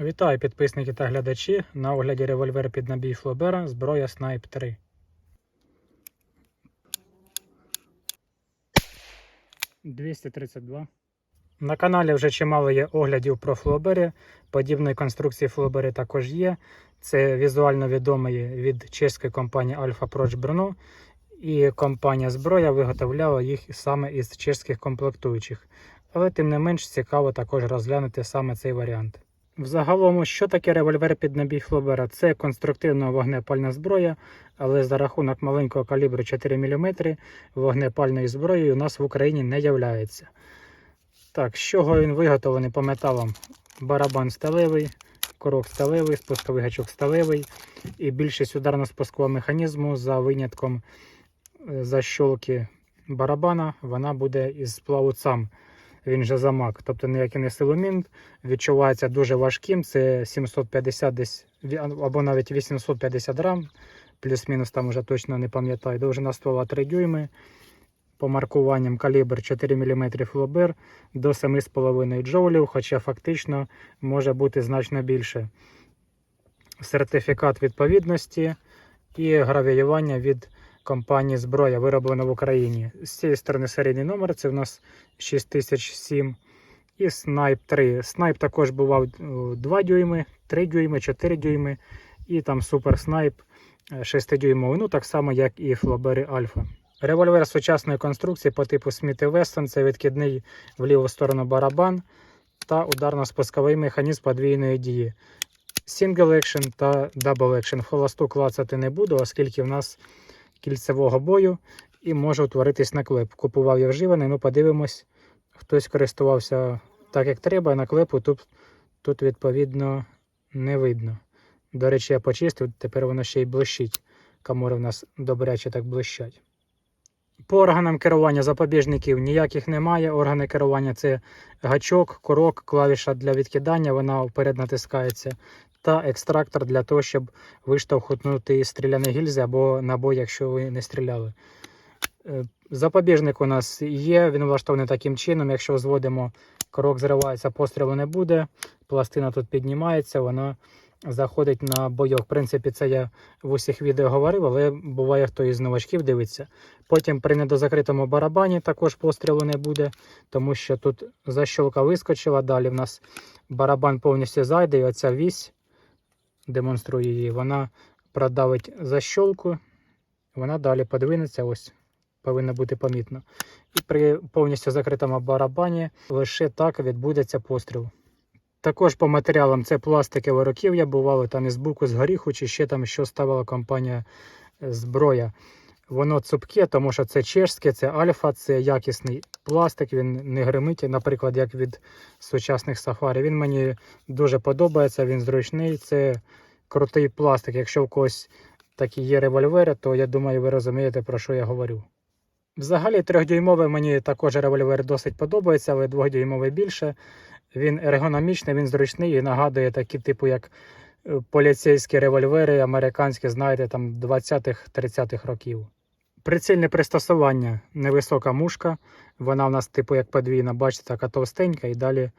Вітаю підписники та глядачі. На огляді револьвер під набій Флобера, зброя Снайп 3. «232». На каналі вже чимало є оглядів про Флобері. Подібної конструкції Флобери також є. Це візуально відомий від чеської компанії Alpha Proch Brno. І компанія зброя виготовляла їх саме із чеських комплектуючих. Але тим не менш цікаво також розглянути саме цей варіант. Взагалом, що таке револьвер під набій Флобера? Це конструктивна вогнепальна зброя, але за рахунок маленького калібру 4 мм вогнепальною зброєю у нас в Україні не являється. Так, з чого він виготовлений по металам? Барабан сталевий, корок сталевий, спусковий гачок сталевий і більшість ударно-спускового механізму за винятком е, защолки барабана, вона буде із сплаву цам. Він же замак, тобто ніякий не силумін, відчувається дуже важким. Це 750 десь або навіть 850 грам, плюс-мінус там вже точно не пам'ятаю. Довжина ствола 3 дюйми. По маркуванням калібр 4 мм флобер до 7,5 джоулів, хоча фактично може бути значно більше. Сертифікат відповідності і гравіювання від компанії зброя вироблено в Україні. З цієї сторони серійний номер це в нас 6007 і Snipe 3. Snipe також бував е, 2 дюйми, 3 дюйми, 4 дюйми і там Super Snipe 6 дюймовий, ну так само як і Floberi Alpha. Револьвер сучасної конструкції по типу Smith Wesson це відкидний в ліву сторону барабан та ударно-спусковий механізм подвійної дії. Single Action та Double Action. В холосту клацати не буду, оскільки в нас кільцевого бою і може утворитись наклеп. Купував я вживаний, ну подивимось, хтось користувався так, як треба, а наклепу тут, тут відповідно не видно. До речі, я почистив, тепер воно ще й блищить. Камори в нас добряче так блищать. По органам керування запобіжників ніяких немає. Органи керування це гачок, корок, клавіша для відкидання, вона вперед натискається, та екстрактор для того, щоб виштовхнути стріляні гільзи або набой, якщо ви не стріляли. Е, Запобіжник у нас є, він влаштований таким чином. Якщо зводимо, крок зривається, пострілу не буде. Пластина тут піднімається, вона заходить на бойок. В принципі, це я в усіх відео говорив, але буває, хто із новачків дивиться. Потім при недозакритому барабані також пострілу не буде, тому що тут защолка вискочила. Далі в нас барабан повністю зайде, і оця вісь демонструю її, вона продавить защолку, вона далі подвинеться. Ось повинно бути помітно. І при повністю закритому барабані лише так відбудеться постріл. Також по матеріалам це пластикове руків'я, бувало там із буку, з горіху, чи ще там що ставила компанія е, зброя. Воно цупке, тому що це чешське, це альфа, це якісний пластик, він не гримить, наприклад, як від сучасних сафарі. Він мені дуже подобається, він зручний, це крутий пластик. Якщо в когось такі є револьвери, то я думаю, ви розумієте, про що я говорю. Взагалі, трьохдюймовий мені також револьвер досить подобається, але двохдюймовий більше. Він ергономічний, він зручний і нагадує такі, типу, як е, поліцейські револьвери, американські, знаєте, там 20-30-х років. Прицільне пристосування, невисока мушка. Вона в нас, типу, як подвійна, бачите, така товстенька і далі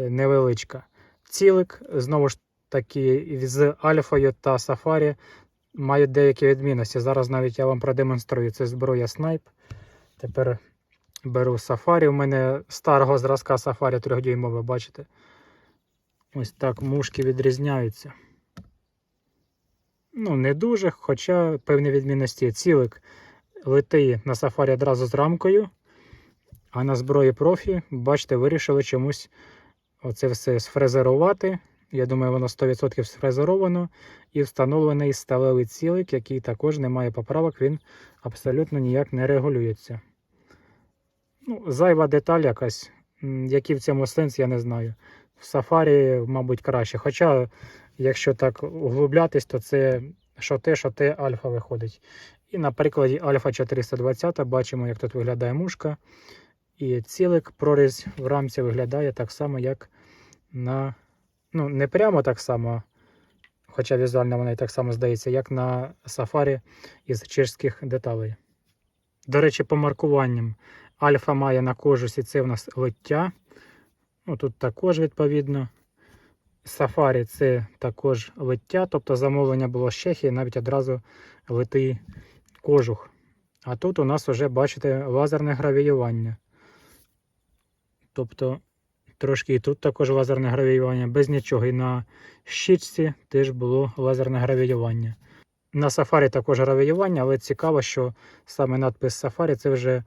е, невеличка. Цілик, знову ж таки, з Альфою та Сафарі мають деякі відмінності. Зараз навіть я вам продемонструю. Це зброя снайп. Тепер беру сафарі. У мене старого зразка сафарі 3 дюймове, бачите? Ось так мушки відрізняються. Ну, не дуже, хоча певні відмінності. Цілик летить на сафарі одразу з рамкою, а на зброї профі, бачите, вирішили чомусь оце все сфрезерувати. Я думаю, воно 100% сфрезеровано і встановлений сталевий цілик, який також не має поправок, він абсолютно ніяк не регулюється. Ну, зайва деталь якась, який в цьому сенс, я не знаю. В сафарі, мабуть, краще. Хоча, якщо так углублятись, то це що те, що те альфа виходить. І на прикладі Альфа 420 бачимо, як тут виглядає мушка. І цілик прорізь в рамці виглядає так само, як на. Ну, не прямо так само, хоча візуально вона і так само здається, як на сафарі із чешських деталей. До речі, по маркуванням. Альфа має на кожусі це в нас лиття. Ну, тут також відповідно. Сафарі це також лиття, тобто замовлення було з Чехії, навіть одразу литий кожух. А тут у нас вже, бачите, лазерне гравіювання. Тобто трошки і тут також лазерне гравіювання, без нічого. І на щічці теж було лазерне гравіювання. На сафарі також гравіювання, але цікаво, що саме надпис сафарі це вже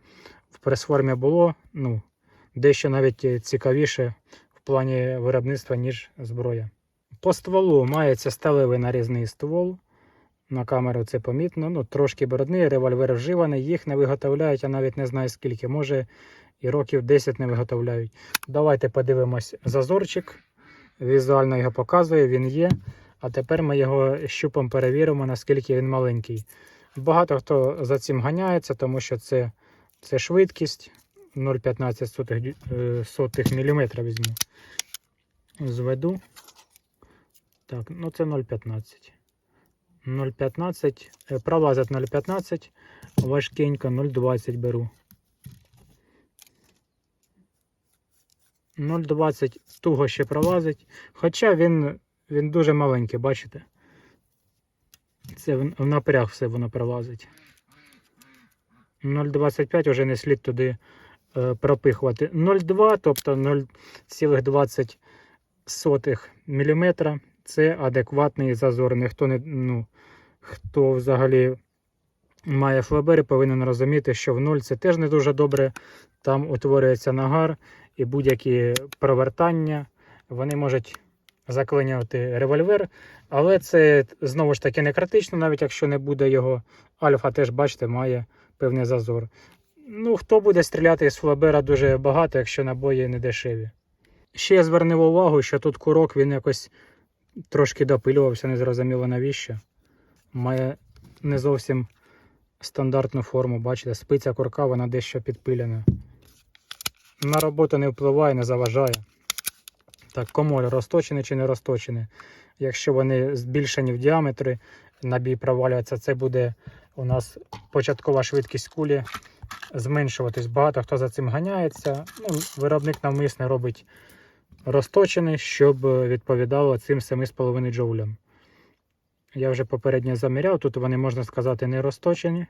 в прес-формі було ну, дещо навіть цікавіше в плані виробництва, ніж зброя. По стволу мається сталевий нарізний ствол. На камеру це помітно. Ну, трошки брудний, револьвер вживаний, їх не виготовляють, я навіть не знаю скільки. Може і років 10 не виготовляють. Давайте подивимось зазорчик. Візуально його показує, він є. А тепер ми його щупом перевіримо, наскільки він маленький. Багато хто за цим ганяється, тому що це, це швидкість 0,15 сотих, дю- е, міліметра візьму. Зведу. Так, ну це 0,15. 0,15. е, Пролазить 0,15, важкенько 0,20 беру. 0,20 туго ще пролазить. Хоча він, він дуже маленький, бачите? Це в напряг все воно пролазить. 0,25 вже не слід туди е, пропихувати. 0,2, тобто 0,20 мм це адекватний зазор. Ніхто не, ну, хто взагалі має флабери, повинен розуміти, що в 0 це теж не дуже добре. Там утворюється нагар і будь-які провертання вони можуть заклинювати револьвер, але це знову ж таки не критично, навіть якщо не буде його. Альфа теж, бачите, має певний зазор. Ну, хто буде стріляти із флабера дуже багато, якщо набої не дешеві. Ще я звернув увагу, що тут курок він якось трошки допилювався, незрозуміло навіщо. Має не зовсім стандартну форму, бачите, спиця курка, вона дещо підпилена. На роботу не впливає, не заважає. Так, комоль розточений чи не розточений. Якщо вони збільшені в діаметрі, набій провалюється, це буде у нас початкова швидкість кулі зменшуватись. Багато хто за цим ганяється. Ну, виробник навмисно робить розточений, щоб відповідало цим 7,5 джоулям. Я вже попередньо заміряв, тут вони, можна сказати, не розточені.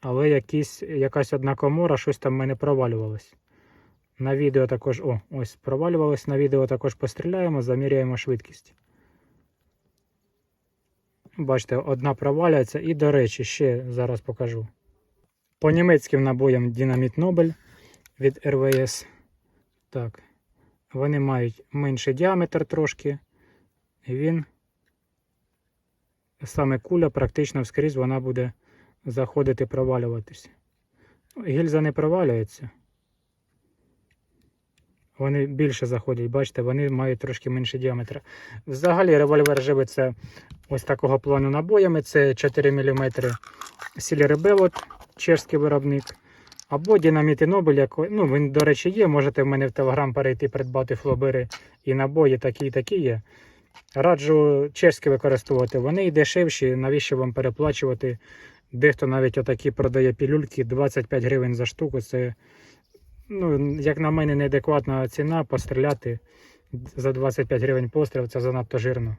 Але якісь, якась одна комора, щось там в мене провалювалось. На відео також, о, ось провалювалось, на відео також постріляємо, заміряємо швидкість. Бачите, одна провалюється. І, до речі, ще зараз покажу. По німецьким набоям Динаміт Нобель від РВС. Так. Вони мають менший діаметр трошки. І він, саме куля, практично вскрізь вона буде заходити провалюватися. Ну, Гільза не провалюється. Вони більше заходять, бачите, вони мають трошки менший діаметр. Взагалі револьвер живиться ось такого плану набоями. Це 4 мм Сілі Белот, чешський виробник. Або Динаміт і Нобель, яко- ну він, до речі, є. Можете в мене в Телеграм перейти, придбати флобери і набої, такі і такі є. Раджу чешські використовувати. Вони і дешевші, навіщо вам переплачувати. Дехто навіть отакі продає пілюльки 25 гривень за штуку. Це, ну, як на мене, неадекватна ціна постріляти за 25 гривень постріл, це занадто жирно.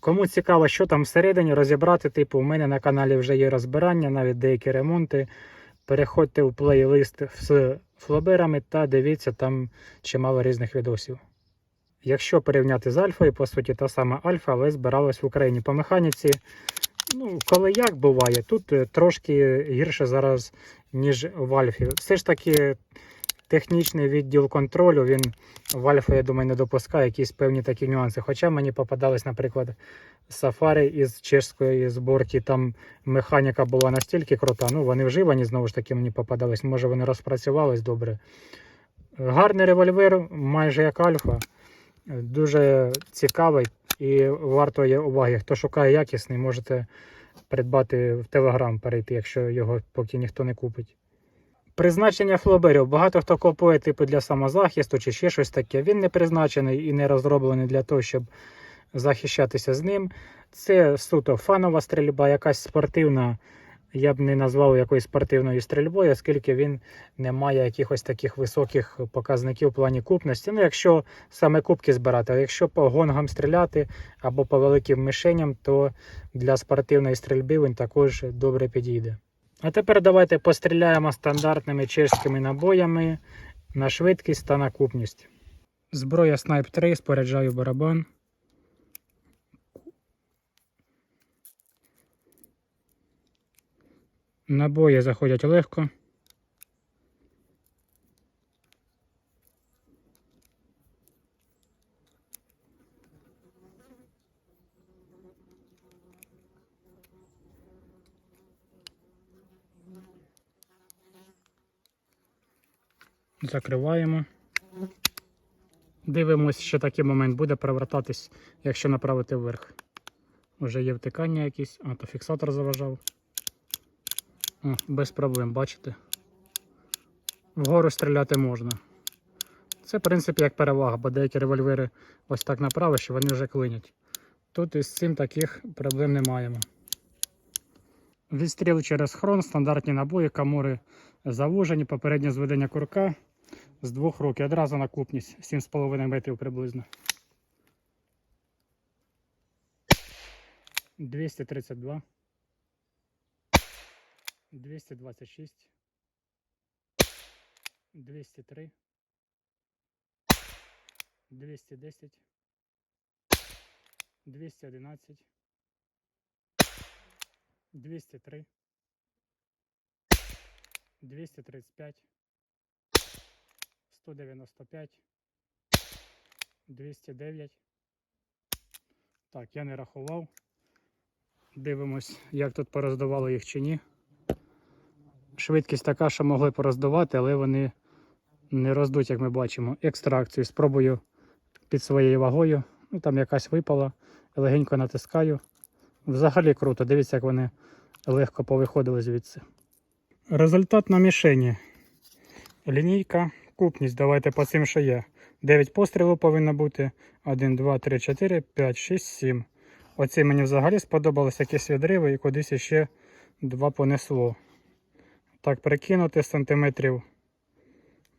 Кому цікаво, що там всередині розібрати, типу, у мене на каналі вже є розбирання, навіть деякі ремонти. Переходьте в плейлист з флоберами та дивіться там чимало різних відосів. Якщо порівняти з альфою, по суті, та сама альфа, але збиралась в Україні. По механіці, ну, коли як буває, тут е, трошки гірше зараз, ніж в альфі. Все ж таки, технічний відділ контролю, він в альфа, я думаю, не допускає якісь певні такі нюанси. Хоча мені попадались, наприклад, сафари із чешської зборки, там механіка була настільки крута. Ну, вони вживані, знову ж таки, мені попадались. Може, вони розпрацювались добре. Гарний револьвер, майже як альфа. Дуже цікавий і варто є уваги. Хто шукає якісний, можете придбати в Телеграм перейти, якщо його поки ніхто не купить. Призначення флоберів. Багато хто купує типу для самозахисту чи ще щось таке. Він не призначений і не розроблений для того, щоб захищатися з ним. Це суто фанова стрільба, якась спортивна я б не назвав якоюсь спортивною стрільбою, оскільки він не має якихось таких високих показників в плані купності. Ну, якщо саме кубки збирати, а якщо по гонгам стріляти або по великим мишеням, то для спортивної стрільби він також добре підійде. А тепер давайте постріляємо стандартними чешськими набоями на швидкість та на купність. Зброя Snipe 3, споряджаю барабан. Набої заходять легко. Закриваємо. Дивимось, що такий момент буде перевертатись, якщо направити вверх. Уже є втикання якісь, а то фіксатор заважав. О, без проблем, бачите? Вгору стріляти можна. Це, в принципі, як перевага, бо деякі револьвери ось так направиш і вони вже клинять. Тут із цим таких проблем не маємо. Відстріл через хрон, стандартні набої, камури завужені, попереднє зведення курка з двох рук і одразу на купність 7,5 метрів приблизно. 232. 226. 203. 210. 211. 203. 235. 195. 209. Так, я не рахував. Дивимось, як тут пороздавали їх чи ні. Швидкість така, що могли пороздавати, але вони не роздуть, як ми бачимо. Екстракцію спробую під своєю вагою. Ну, там якась випала, легенько натискаю. Взагалі круто, дивіться, як вони легко повиходили звідси. Результат на мішені. Лінійка, купність. Давайте по цим, що є. 9 пострілів повинно бути. 1, 2, 3, 4, 5, 6, 7. Оці мені взагалі сподобалися якісь відриви і кудись ще два понесло. Так, прикинути сантиметрів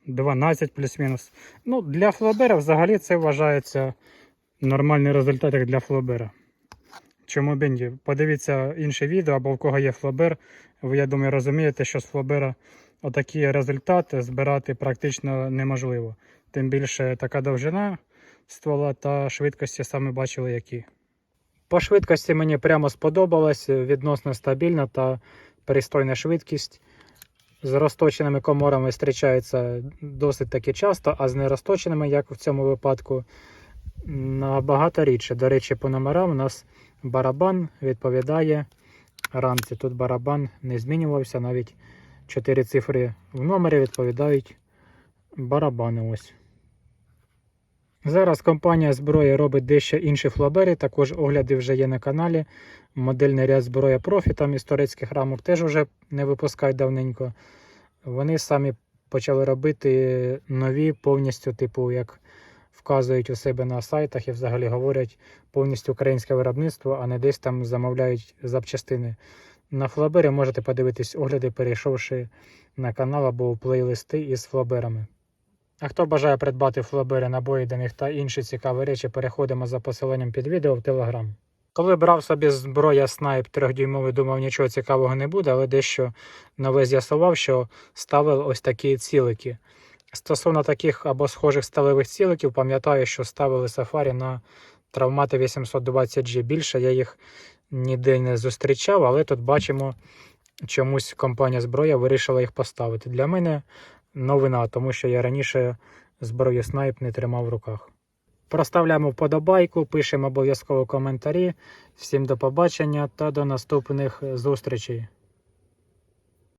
12 плюс-мінус. Ну, для флобера взагалі це вважається нормальний результат як для флобера. Чому б? Подивіться інше відео, або в кого є флобер. Ви, я думаю, розумієте, що з флобера отакі результати збирати практично неможливо. Тим більше така довжина ствола та швидкості саме бачили які. По швидкості мені прямо сподобалось, відносно стабільна та пристойна швидкість. З розточеними коморами зустрічається досить таки часто, а з нерозточеними, як в цьому випадку, набагато рідше. До речі, по номерам у нас барабан відповідає рамці. Тут барабан не змінювався, навіть 4 цифри в номері відповідають барабану. Ось. Зараз компанія зброї робить дещо інші флабери, також огляди вже є на каналі. Модельний ряд зброя профі, там із турецьких рамок теж вже не випускають давненько. Вони самі почали робити нові повністю, типу, як вказують у себе на сайтах і взагалі говорять повністю українське виробництво, а не десь там замовляють запчастини. На флабері можете подивитись огляди, перейшовши на канал або плейлисти із флаберами. А хто бажає придбати флабери, набої до них та інші цікаві речі, переходимо за посиланням під відео в Телеграм. Коли брав собі зброя снайп 3-дюймовий, думав, нічого цікавого не буде, але дещо нове з'ясував, що ставили ось такі цілики. Стосовно таких або схожих сталевих ціликів, пам'ятаю, що ставили сафарі на травмати 820G. Більше я їх ніде не зустрічав, але тут бачимо, чомусь компанія зброя вирішила їх поставити. Для мене новина, тому що я раніше зброю снайп не тримав в руках. Проставляємо вподобайку, пишемо обов'язково коментарі. Всім до побачення та до наступних зустрічей.